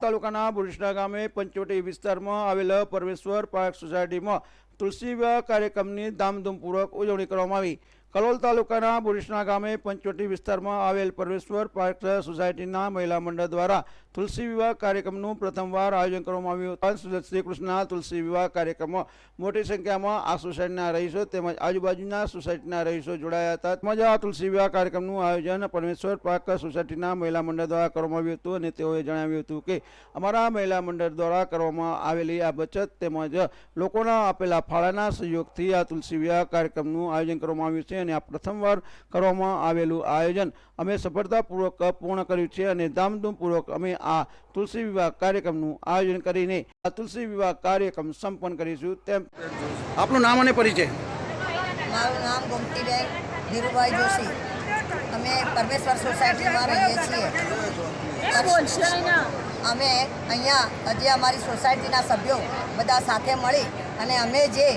તાલુકાના બુરસના ગામે પંચવટી વિસ્તારમાં આવેલ પરમેશ્વર પાર્ક સોસાયટીમાં તુલસી વિવાહ કાર્યક્રમની ધામધૂમપૂર્વક ઉજવણી કરવામાં આવી. કલોલ તાલુકાના બુરસના ગામે પંચવટી વિસ્તારમાં આવેલ પરમેશ્વર પાર્ક સોસાયટીના મહિલા મંડળ દ્વારા તુલસી વિવાહ કાર્યક્રમનું પ્રથમવાર આયોજન કરવામાં આવ્યું હતું. શ્રી કૃષ્ણના તુલસી વિવાહ કાર્યક્રમમાં મોટી સંખ્યામાં આ સોસાયટીના રહીશો તેમજ આજુબાજુના સોસાયટીના રહીશો જોડાયા હતા. તેમજ આ તુલસી વિવાહ કાર્યક્રમનું આયોજન પરમેશ્વર પાર્ક સોસાયટીના મહિલા મંડળ દ્વારા કરવામાં આવ્યું હતું અને તેઓએ જણાવ્યું હતું કે, અમારા મહિલા મંડળ દ્વારા કરવામાં આવેલી આ બચત તેમજ લોકોના આપેલા ફાળાના સહયોગથી આ તુલસી વિવાહ કાર્યક્રમનું આયોજન કરવામાં આવ્યું છે. અને આ પ્રથમવાર કરવામાં આવેલું આયોજન અમે સફળતાપૂર્વક પૂર્ણ કર્યું છે અને ધામધૂમપૂર્વક અમે આ તુલસી વિવાહ કાર્યક્રમનું આયોજન કરીને આ તુલસી વિવાહ કાર્યક્રમ સંપન્ન કરીશું. તેમ આપનું નામ અને પરિચય? મારું નામ ગોમતીબેન ધીરુભાઈ જોશી. અમે પરમેશ્વર સોસાયટીમાં રહીએ છીએ. અમે અહીંયા હજી અમારી સોસાયટીના સભ્યો બધા સાથે મળી અને અમે જે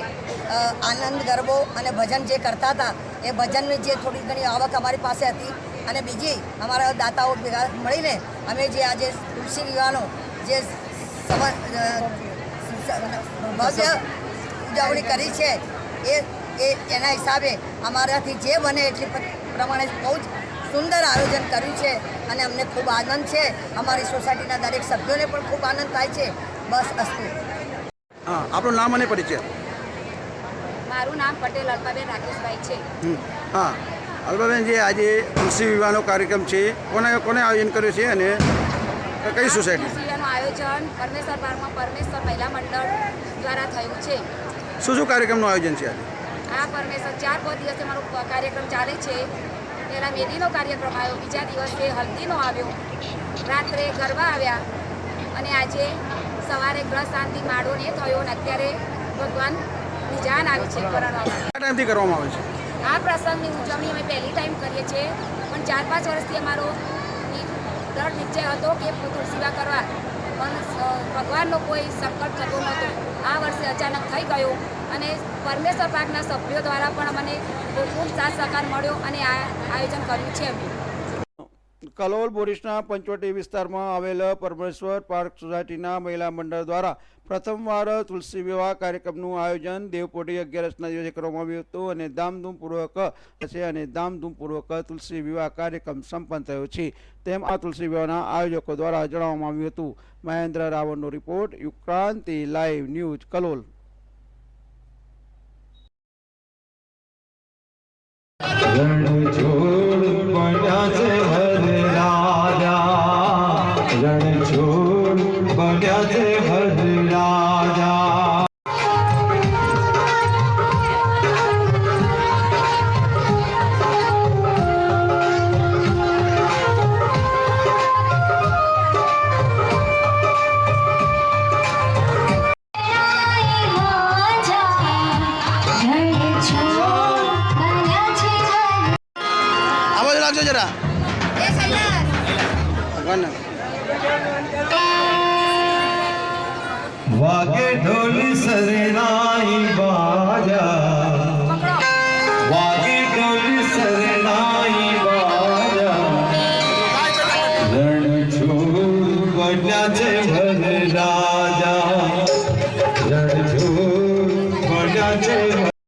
આનંદ, ગરબો અને ભજન જે કરતા હતા, એ ભજનની જે થોડી ઘણી આવક અમારી પાસે હતી અને બીજી અમારા દાતાઓ ભેગા મળીને અમે જે આજે તુલસી વિવાહનો જે ભવ્ય ઉજવણી કરી છે, એ એ, એના હિસાબે અમારાથી જે બને એટલી પ્રમાણે બહુ જ સુંદર આયોજન કર્યું છે અને અમને ખૂબ આનંદ છે. અમારી સોસાયટીના દરેક સભ્યોને પણ ખૂબ આનંદ થાય છે. બસ, અસ્તુ. હા, આપણું નામ અને પરિચય. મારું નામ પટેલ અલ્પાબેન રાકેશભાઈ છે. હા. અલ્પાબેન જે આજે કૃષિ વિવાહનો કાર્યક્રમ છે કોને કોને આયોજન કર્યું છે અને કઈ સોસાયટી? આયોજન પરમેશ્વર પાર્કમાં પરમેશ્વર મહિલા મંડળ દ્વારા થયું છે. શું શું કાર્યક્રમનું આયોજન છે આજે? આ પરમેશ્વર ચાર પાંચ દિવસે મારો કાર્યક્રમ ચાલે છે. પહેલાં મેદીનો કાર્યક્રમ આવ્યો બીજા દિવસે હલ્દીનો આવ્યો. રાત્રે ગરબા આવ્યા અને આજે સવારે ગ્રહ શાંતિ માળો ને થયો અને અત્યારે ભગવાન જાન આવી છે પરણવા ટાઈમથી કરવામાં આવે છે? આ પ્રસંગની ઉજવણી અમે પહેલી ટાઈમ કરીએ છીએ. પણ ચાર પાંચ વર્ષથી અમારો દ્રઢ નિશ્ચય હતો કે સેવા કરવા. પણ ભગવાનનો કોઈ સંકટ થતો નહોતો. આ વર્ષે અચાનક થઈ ગયો અને પરમેશ્વર પાકના સભ્યો દ્વારા પણ અમને બહુ ખૂબ સાથ સહકાર મળ્યો અને આ આયોજન કર્યું છે અમે કલોલ, બોરીસના પંચવટી વિસ્તારમાં આવેલ પરમેશ્વર પાર્ક સોસાયટીના મહિલા મંડળ દ્વારા પ્રથમવાર તુલસી વિવાહ કાર્યક્રમનું આયોજન દેવપોટી અગિયારસના દિવસે કરવામાં આવ્યું હતું અને ધામધૂમપૂર્વક છે અને ધામધૂમપૂર્વક તુલસી વિવાહ કાર્યક્રમ સંપન્ન થયો છે. તેમ આ તુલસી વિવાહના આયોજકો દ્વારા જણાવવામાં આવ્યું હતું. Mahendra રાવણનો report, Yukranti live news, Kalol. Ranchhod છોડ છે રણછોડ બન્યા છે હરે રાજા વાગે ઢોલ સરનાઈ બાજા. વાગે ઢોલ સરનાઈ બાજા. રણ છોડ બન્યા છે ભરડા